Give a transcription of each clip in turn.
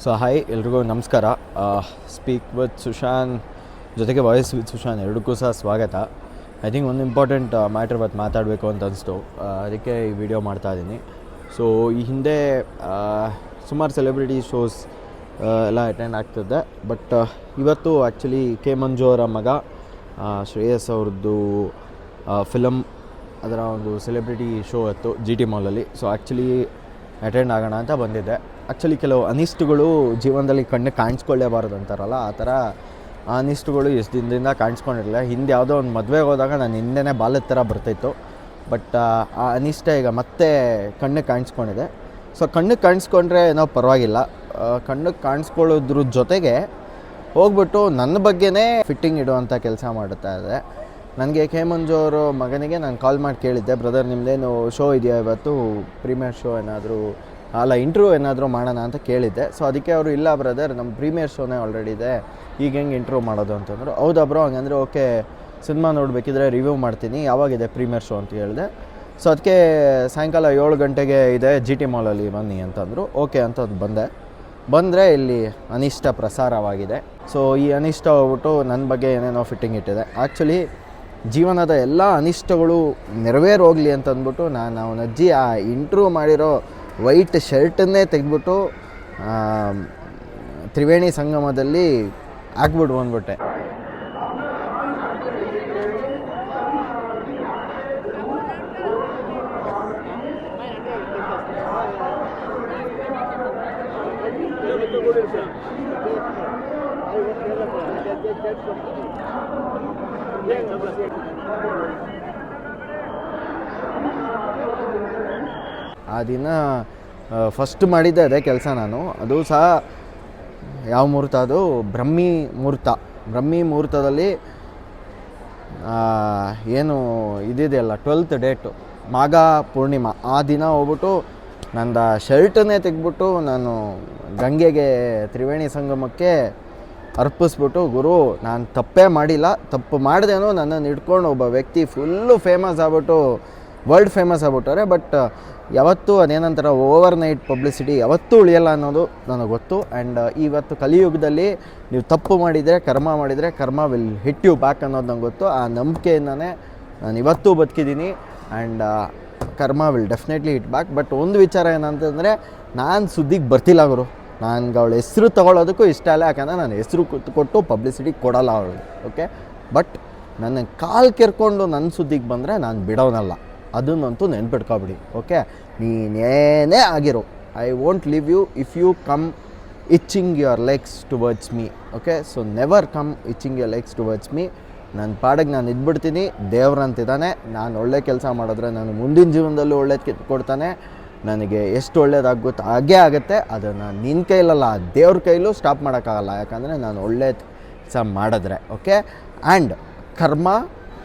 So hi ಎಲ್ರಿಗೂ ನಮಸ್ಕಾರ. Speak with Sushan ಜೊತೆಗೆ ವಾಯ್ಸ್ ವಿತ್ ಸುಶಾನ್ ಎರಡಕ್ಕೂ ಸಹ ಸ್ವಾಗತ. ಐ ಥಿಂಕ್ ಒಂದು ಇಂಪಾರ್ಟೆಂಟ್ ಮ್ಯಾಟ್ರ್ ಬಗ್ಗೆ ಮಾತಾಡಬೇಕು ಅಂತ ಅನಿಸ್ತು. ಅದಕ್ಕೆ ಈ ವಿಡಿಯೋ ಮಾಡ್ತಾ ಇದ್ದೀನಿ. ಸೊ ಈ ಹಿಂದೆ ಸುಮಾರು ಸೆಲೆಬ್ರಿಟಿ ಶೋಸ್ ಎಲ್ಲ ಅಟೆಂಡ್ ಆಗ್ತಿದ್ದೆ. ಬಟ್ ಇವತ್ತು ಆ್ಯಕ್ಚುಲಿ ಕೆ ಮಂಜು ಅವರ ಮಗ ಶ್ರೇಯಸ್ ಅವ್ರದ್ದು ಫಿಲಮ್ ಅದರ ಒಂದು ಸೆಲೆಬ್ರಿಟಿ ಶೋ ಇತ್ತು ಜಿ ಟಿ ಮಾಲಲ್ಲಿ ಸೊ ಆ್ಯಕ್ಚುಲಿ ಅಟೆಂಡ್ ಆಗೋಣ ಅಂತ ಬಂದಿದ್ದೆ. ಆ್ಯಕ್ಚುಲಿ ಕೆಲವು ಅನಿಷ್ಟುಗಳು ಜೀವನದಲ್ಲಿ ಕಣ್ಣು ಕಾಣಿಸ್ಕೊಳ್ಳೇಬಾರ್ದು ಅಂತಾರಲ್ಲ ಆ ಥರ ಆ ಅನಿಷ್ಟಗಳು ಎಷ್ಟು ದಿನದಿಂದ ಕಾಣಿಸ್ಕೊಂಡಿರಲಿಲ್ಲ. ಹಿಂದೆ ಯಾವುದೋ ಒಂದು ಮದುವೆಗೆ ಹೋದಾಗ ನಾನು ಹಿಂದೆನೇ ಬಾಲದ ಥರ ಬರ್ತಾಯಿತ್ತು ಬಟ್ ಆ ಅನಿಷ್ಟ ಈಗ ಮತ್ತೆ ಕಣ್ಣಿಗೆ ಕಾಣಿಸ್ಕೊಂಡಿದೆ. ಸೊ ಕಣ್ಣಿಗೆ ಕಾಣಿಸ್ಕೊಂಡ್ರೆ ಏನೋ ಪರವಾಗಿಲ್ಲ. ಕಣ್ಣು ಕಣ್ಣಿಗೆ ಕಾಣಿಸ್ಕೊಳ್ಳೋದ್ರ ಜೊತೆಗೆ ಹೋಗ್ಬಿಟ್ಟು ನನ್ನ ಬಗ್ಗೆನೇ ಫಿಟ್ಟಿಂಗ್ ಇಡುವಂಥ ಕೆಲಸ ಮಾಡುತ್ತಾ ಇದೆ. ನನಗೆ ಕೆ ಮಂಜು ಅವರು ಮಗನಿಗೆ ನಾನು ಕಾಲ್ ಮಾಡಿ ಕೇಳಿದ್ದೆ. ಬ್ರದರ್ ನಿಮ್ಮದೇನು ಶೋ ಇದೆಯಾ ಇವತ್ತು? ಪ್ರೀಮಿಯರ್ ಶೋ ಏನಾದರೂ ಅಲ್ಲ ಇಂಟ್ರ್ಯೂ ಏನಾದರೂ ಮಾಡೋಣ ಅಂತ ಕೇಳಿದ್ದೆ. ಸೊ ಅದಕ್ಕೆ ಅವರು, ಇಲ್ಲ ಬ್ರದರ್ ನಮ್ಮ ಪ್ರೀಮಿಯರ್ ಶೋನೇ ಆಲ್ರೆಡಿ ಇದೆ. ಈಗ ಹೆಂಗೆ ಇಂಟ್ರ್ಯೂ ಮಾಡೋದು ಅಂತಂದರು ಹೌದಾ ಬ್ರೋ ಹಂಗಂದ್ರೆ ಓಕೆ ಸಿನಿಮಾ ನೋಡಬೇಕಿದ್ರೆ ರಿವ್ಯೂ ಮಾಡ್ತೀನಿ. ಯಾವಾಗಿದೆ ಪ್ರೀಮಿಯರ್ ಶೋ ಅಂತ ಹೇಳಿದೆ ಸೊ ಅದಕ್ಕೆ ಸಾಯಂಕಾಲ ಏಳು ಗಂಟೆಗೆ ಇದೆ ಜಿ ಟಿ ಮಾಲಲ್ಲಿ ಬನ್ನಿ ಅಂತಂದರು ಓಕೆ ಅಂತ ಬಂದೆ. ಬಂದರೆ ಇಲ್ಲಿ ಅನಿಷ್ಟ ಪ್ರಸಾರವಾಗಿದೆ. ಸೊ ಈ ಅನಿಷ್ಟ ಹೋಗ್ಬಿಟ್ಟು ನನ್ನ ಬಗ್ಗೆ ಏನೇನೋ ಫಿಟ್ಟಿಂಗ್ ಇಟ್ಟಿದೆ. ಆ್ಯಕ್ಚುಲಿ ಜೀವನದ ಎಲ್ಲ ಅನಿಷ್ಟಗಳು ನೆರವೇರೋಗಲಿ ಅಂತ ಅಂದ್ಬಿಟ್ಟು ನಾನು ಅವನಜ್ಜಿ ಆ ಇಂಟ್ರೂ ಮಾಡಿರೋ ವೈಟ್ ಶರ್ಟನ್ನೇ ತೆಗೆದ್ಬಿಟ್ಟು ತ್ರಿವೇಣಿ ಸಂಗಮದಲ್ಲಿ ಹಾಕ್ಬಿಟ್ಟು ಬಂದ್ಬಿಟ್ಟೆ ಆ ದಿನ ಫಸ್ಟ್ ಮಾಡಿದ್ದೆ ಅದೇ ಕೆಲಸ ನಾನು. ಅದು ಸಹ ಯಾವ ಮುಹೂರ್ತ ಅದು? ಬ್ರಹ್ಮಿ ಮುಹೂರ್ತ. ಬ್ರಹ್ಮಿ ಮುಹೂರ್ತದಲ್ಲಿ ಏನು ಇದಿದೆಯಲ್ಲ ಟ್ವೆಲ್ತ್ ಡೇಟು ಮಾಘ ಪೂರ್ಣಿಮಾ. ಆ ದಿನ ಹೋಗ್ಬಿಟ್ಟು ನಂದ ಶರ್ಟನ್ನೇ ತೆಗೆದ್ಬಿಟ್ಟು ನಾನು ಗಂಗೆಗೆ ತ್ರಿವೇಣಿ ಸಂಗಮಕ್ಕೆ ಅರ್ಪಿಸ್ಬಿಟ್ಟು, ಗುರು, ನಾನು ತಪ್ಪೇ ಮಾಡಿಲ್ಲ. ತಪ್ಪು ಮಾಡ್ದೇನೋ ನನ್ನನ್ನು ಹಿಡ್ಕೊಂಡು ಒಬ್ಬ ವ್ಯಕ್ತಿ ಫುಲ್ಲು ಫೇಮಸ್ ಆಗ್ಬಿಟ್ಟು ವರ್ಲ್ಡ್ ಫೇಮಸ್ ಆಗ್ಬಿಟ್ಟವ್ರೆ, ಬಟ್ ಯಾವತ್ತೂ ಅದೇನಂತಾರೆ ಓವರ್ ನೈಟ್ ಪಬ್ಲಿಸಿಟಿ ಯಾವತ್ತೂ ಉಳಿಯಲ್ಲ ಅನ್ನೋದು ನನಗೆ ಗೊತ್ತು. ಆ್ಯಂಡ್ ಇವತ್ತು ಕಲಿಯುಗದಲ್ಲಿ ನೀವು ತಪ್ಪು ಮಾಡಿದರೆ, ಕರ್ಮ ಮಾಡಿದರೆ, ಕರ್ಮ ವಿಲ್ ಹಿಟ್ ಯು ಬ್ಯಾಕ್ ಅನ್ನೋದು ನಂಗೆ ಗೊತ್ತು. ಆ ನಂಬಿಕೆಯಿಂದನೇ ನಾನು ಇವತ್ತೂ ಬದುಕಿದ್ದೀನಿ and karma will definitely hit back. But ಒಂದು ವಿಚಾರ ಏನಂತಂದರೆ, ನಾನು ಸುದ್ದಿಗೆ ಬರ್ತಿಲ್ಲ ಗುರು. ನನಗೆ ಅವಳ ಹೆಸರು ತಗೊಳ್ಳೋದಕ್ಕೂ ಇಷ್ಟ ಇಲ್ಲ, ಯಾಕಂದರೆ ನಾನು ಹೆಸರು ಕೊಟ್ಟು ಪಬ್ಲಿಸಿಟಿ ಕೊಡಲ್ಲ ಅವಳು ಓಕೆ? ಬಟ್, ನನ್ನ ಕಾಲು ಕೆರ್ಕೊಂಡು ನನ್ನ ಸುದ್ದಿಗೆ ಬಂದರೆ ನಾನು ಬಿಡೋನಲ್ಲ. ಅದನ್ನಂತೂ ನೆನ್ಪಿಟ್ಕೊಬಿಡಿ, ಓಕೆ? ನೀನೇನೇ ಆಗಿರೋ I won't leave you if you come itching your legs towards me okay? So never come itching your legs towards me ನನ್ನ ಪಾಡಿಗೆ ನಾನು ಇದ್ಬಿಡ್ತೀನಿ ದೇವ್ರಂತಿದ್ದಾನೆ ನಾನು ಒಳ್ಳೆ ಕೆಲಸ ಮಾಡಿದ್ರೆ ನಾನು ಮುಂದಿನ ಜೀವನದಲ್ಲೂ ಒಳ್ಳೇದು ಕೊಡ್ತಾನೆ. ನನಗೆ ಎಷ್ಟು ಒಳ್ಳೇದಾಗುತ್ತೆ ಹಾಗೇ ಆಗುತ್ತೆ. ಅದನ್ನು ನಿನ್ನ ಕೈಲಲ್ಲ, ದೇವ್ರ ಕೈಲೂ ಸ್ಟಾಪ್ ಮಾಡೋಕ್ಕಾಗಲ್ಲ. ಯಾಕಂದರೆ ನಾನು ಒಳ್ಳೆ ಕೆಲಸ ಮಾಡಿದ್ರೆ, ಓಕೆ? ಆ್ಯಂಡ್ ಕರ್ಮ,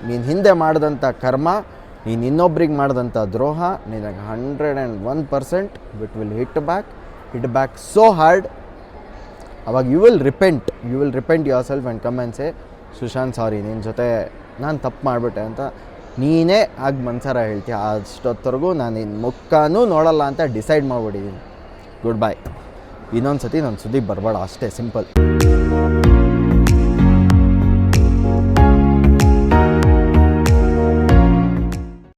ನೀನು ಹಿಂದೆ ಮಾಡಿದಂಥ ಕರ್ಮ ನೀನು ಇನ್ನೊಬ್ರಿಗೆ ಮಾಡಿದಂಥ ದ್ರೋಹ ನಿನಗೆ hundred and one percent it will hit back hit back so hard ಅವಾಗ you will repent you will repent yourself and come and say Sushant sorry ನಿನ್ನ ಜೊತೆ ನಾನು ತಪ್ಪು ಮಾಡಿಬಿಟ್ಟೆ ಅಂತ ನೀನೇ ಆಗ ಮನ್ಸಾರ ಹೇಳ್ತೀಯ ಅಷ್ಟೊತ್ತರೆಗೂ ನಾನು ನಿನ್ನ ಮುಖಾನೂ ನೋಡಲ್ಲ ಅಂತ ಡಿಸೈಡ್ ಮಾಡಿಬಿಟ್ಟಿದ್ದೀನಿ ಗುಡ್ ಬಾಯ್ ಇನ್ನೊಂದು ಸತಿ ನನ್ನ ಸುದ್ದಿಗೆ ಬರಬೇಡ, ಅಷ್ಟೇ ಸಿಂಪಲ್